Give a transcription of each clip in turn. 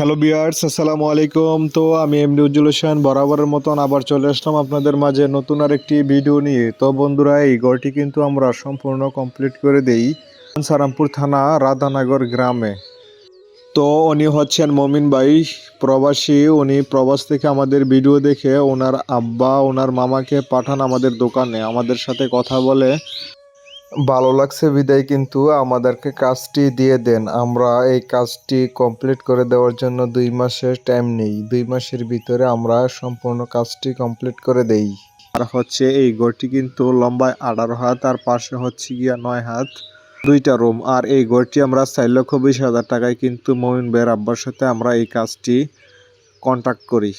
Hello বিয়ার্স আসসালামু আলাইকুম। তো আমি এমডি উজ্জ্বল হোসেন বরাবরের মতন আবার চলে আসলাম আপনাদের মাঝে নতুন আর একটি ভিডিও নিয়ে। তো বন্ধুরা, এই ঘরটি কিন্তু আমরা সম্পূর্ণ কমপ্লিট করে দেই সারামপুর থানা, রাধানগর গ্রামে। তো উনি হচ্ছেন মমিন ভাই, প্রবাসী। উনি প্রবাস থেকে আমাদের ভিডিও দেখে ওনার আব্বা, ওনার মামাকে পাঠান আমাদের দোকানে, আমাদের সাথে কথা বলে। ভালো লাগছে, বিদায়। কিন্তু আমাদেরকে কাজটি দিয়ে দেন। আমরা এই কাজটি কমপ্লিট করে দেওয়ার জন্য দুই মাসের টাইম নেই। দুই মাসের ভিতরে আমরা সম্পূর্ণ কাজটি কমপ্লিট করে দেই। আর হচ্ছে এই ঘরটি কিন্তু লম্বায় আঠারো হাত, আর পাশে হচ্ছে গিয়া নয় হাত, দুইটা রুম আর এই ঘরটি আমরা চার লক্ষ বিশ হাজার টাকায় কিন্তু মমিন ভাইয়ের আব্বার সাথে আমরা এই কাজটি কন্ট্যাক্ট করি।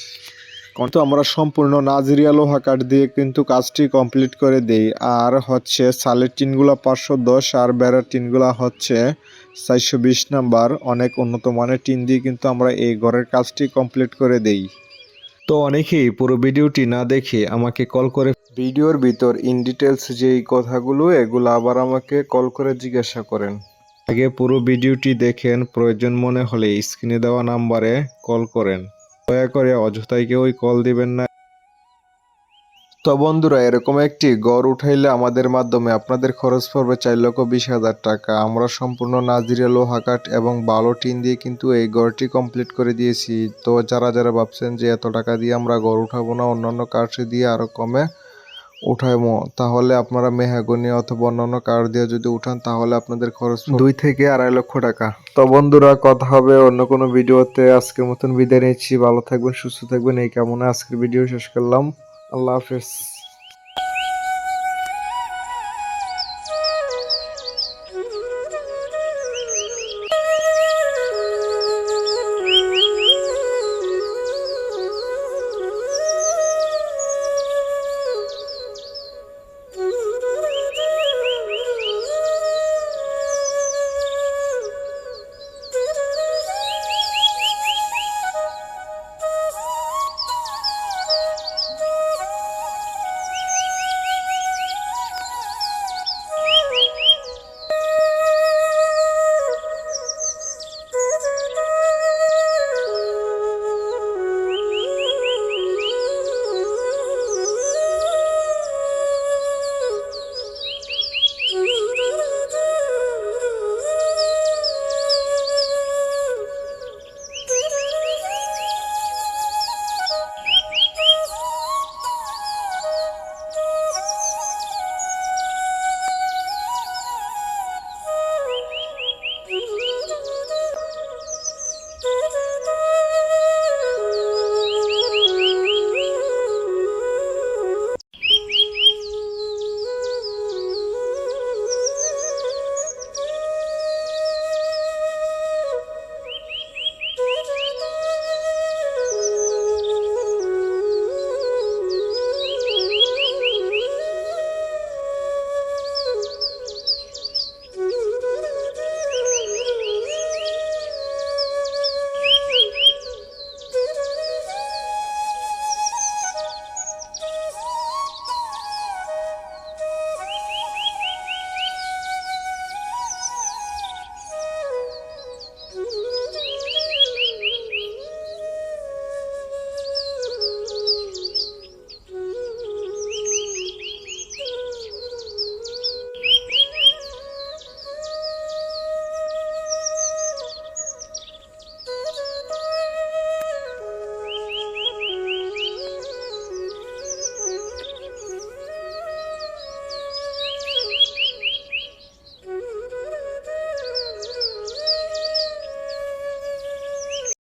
কিন্তু আমরা সম্পূর্ণ নাজরিয়া লোহা কাঠ দিয়ে কিন্তু কাজটি কমপ্লিট করে দেই। আর হচ্ছে সালের টিনগুলা পাঁচশো দশ আর বেড়ার টিনগুলা হচ্ছে চারশো বিশ নাম্বার। অনেক উন্নত মানের টিন দিয়ে কিন্তু আমরা এই ঘরের কাজটি কমপ্লিট করে দেই। তো অনেকেই পুরো ভিডিওটি না দেখে আমাকে কল করে ভিডিওর ভিতর ইন ডিটেলস যেই কথাগুলো এগুলো আবার আমাকে কল করে জিজ্ঞাসা করেন। আগে পুরো ভিডিওটি দেখেন প্রয়োজন মনে হলে স্ক্রিনে দেওয়া নাম্বারে কল করেন। দয়া করে অযথায় কেউই কল দিবেন না। তো বন্ধুরা, এরকম একটি গড় উঠাইলে আমাদের মাধ্যমে আপনাদের খরচ পড়বে চার লক্ষ বিশ হাজার টাকা। আমরা সম্পূর্ণ নাজিরা লোহা কাঠ এবং বালো টিন দিয়ে কিন্তু এই গড়টি কমপ্লিট করে দিয়েছি। তো যারা যারা ভাবছেন যে এত টাকা দিয়ে আমরা গড় উঠাবো না, অন্যান্য কাঠ দিয়ে আরও কমে উঠাইমো। তাহলে আপনারা মেহাগনি অথবা অন্যান্য কার দিয়ে যদি উঠান তাহলে আপনাদের খরচ দুই থেকে আড়াই লক্ষ টাকা। তো বন্ধুরা কথা হবে অন্য কোনো ভিডিওতে। আজকের মতন বিদায় নিচ্ছি। ভালো থাকবেন সুস্থ থাকবেন। এই কেমন আজকের ভিডিও শেষ করলাম। আল্লাহ হাফেজ।